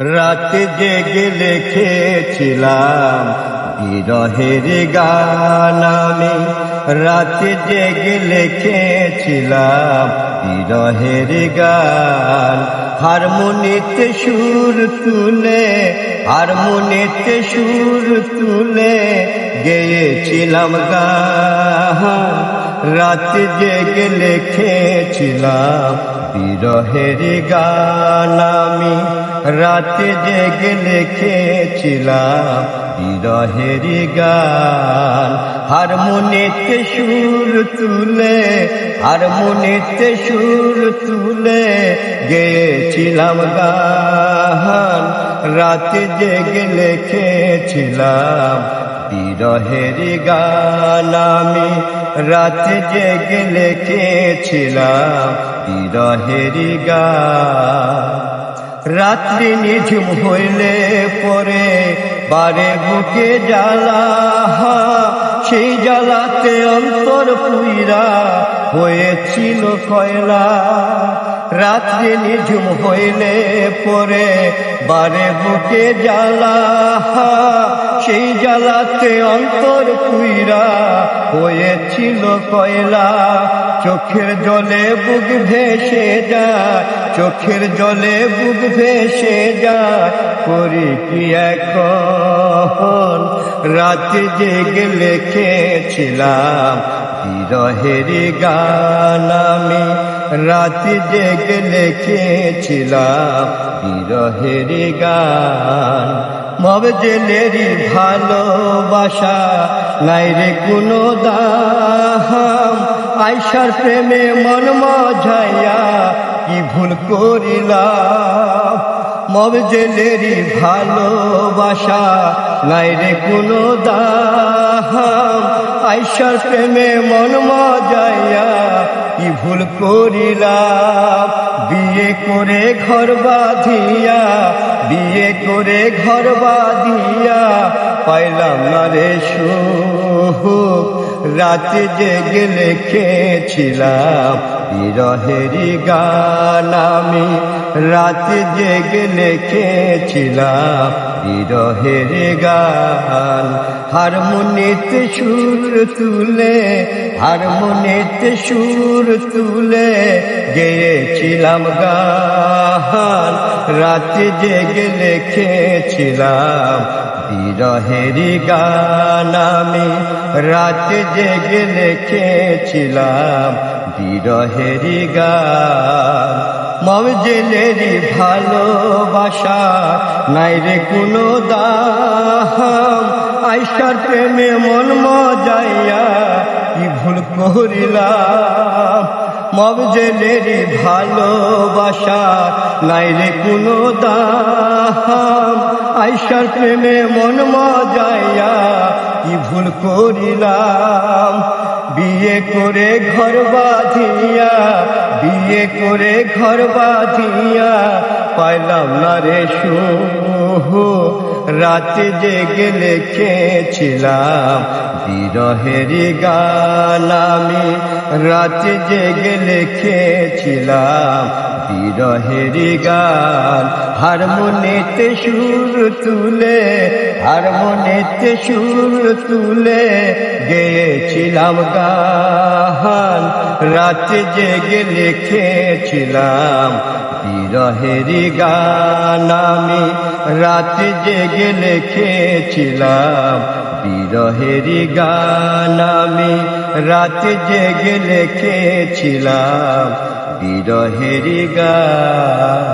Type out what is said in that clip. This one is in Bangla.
রাতে জেগে লিখেছিলাম বিরহের গান আমি। রাতে জেগে লিখেছিলাম বিরহের গান। হারমোনিতে সুর তুলে, হারমোনিতে সুর তুলে গেয়েছিলাম গান। রাতে জেগে লিখেছিলাম বিরহের গান আমি রাতে জেগে লিখেছিলাম বিরহের গান হারমোনিতে সুর তুলে, হারমোনিতে সুর তুলে গেয়েছিলাম গান। রাতে জেগে লিখেছিলাম বিরহের গান আমি রাতে জেগে লিখেছিলাম। বিরহের রাত্রি নিঝুম হইলে পরে বারে বুকে জ্বালা সেই জ্বালাতে অন্তর পুইরা হয়েছিল কয়লা। রাত্রি নিঝুম হইলে পরে বারে বুকে জ্বালা সেই জ্বালাতে অন্তর কুইরা হয়েছিল কয়লা। চোখের জলে বুক ভেসে যায় চোখের জলে বুক ভেসে যায়, করি কি এখন? রাতে জেগে লিখেছিলাম, বিরহের গান আমি। রাতে জেগে লিখেছিলাম, বিরহের গান। মবজেলেরই ভালোবাসা, নাই রে কোনো দাম আইসার প্রেমে মন মজাইয়া কি ভুল করিলাম? মবজেলেরই ভালোবাসা নাই রে কোনো দাম আইসার প্রেমে মন মজাইয়া কি ভুল করিলাম? বিয়ে করে ঘর বাঁধিয়া, বিয়ে করে ঘর বাঁধিয়া পাইলাম না রে রাতে জেগে লিখেছিলাম বিরহেরি গান আমি রাতে জেগে লিখেছিলাম। বিরহের গান, হারমোনিতে সুর তুলে, হারমোনিতে সুর তুলে গেয়েছিলাম গান, রাতে জেগে লিখেছিলাম। বিরহের গান আমি রাতে জেগে লিখেছিলাম। বিরহের গান মমজেলেরই ভালোবাসা নাই রে কোনো দাম আইসার প্রেমে মন মজাইয়া কি ভুল করিলাম? মবজেলেরই ভালোবাসা নাই রে কোনো দাম আইসার প্রেমে মন মজাইয়া কি ভুল করিলাম? বিয়ে করে ঘর বাঁধিয়া, বিয়ে করে ঘর বাঁধিয়া পাইলাম না রে সুহ রাতে জেগে লিখেছিলাম, বিরহের গান আমি। রাতে জেগে লিখেছিলাম, বিরহের গান। হারমোনিতে সুর তুলে, হারমোনিতে সুর তুলে গেয়েছিলাম গান রাতে জেগে লিখেছিলাম বিরহের গান আমি। রাতে জেগে লিখেছিলাম বিরহের গান আমি। রাতে জেগে লিখেছিলাম বিরহের গান।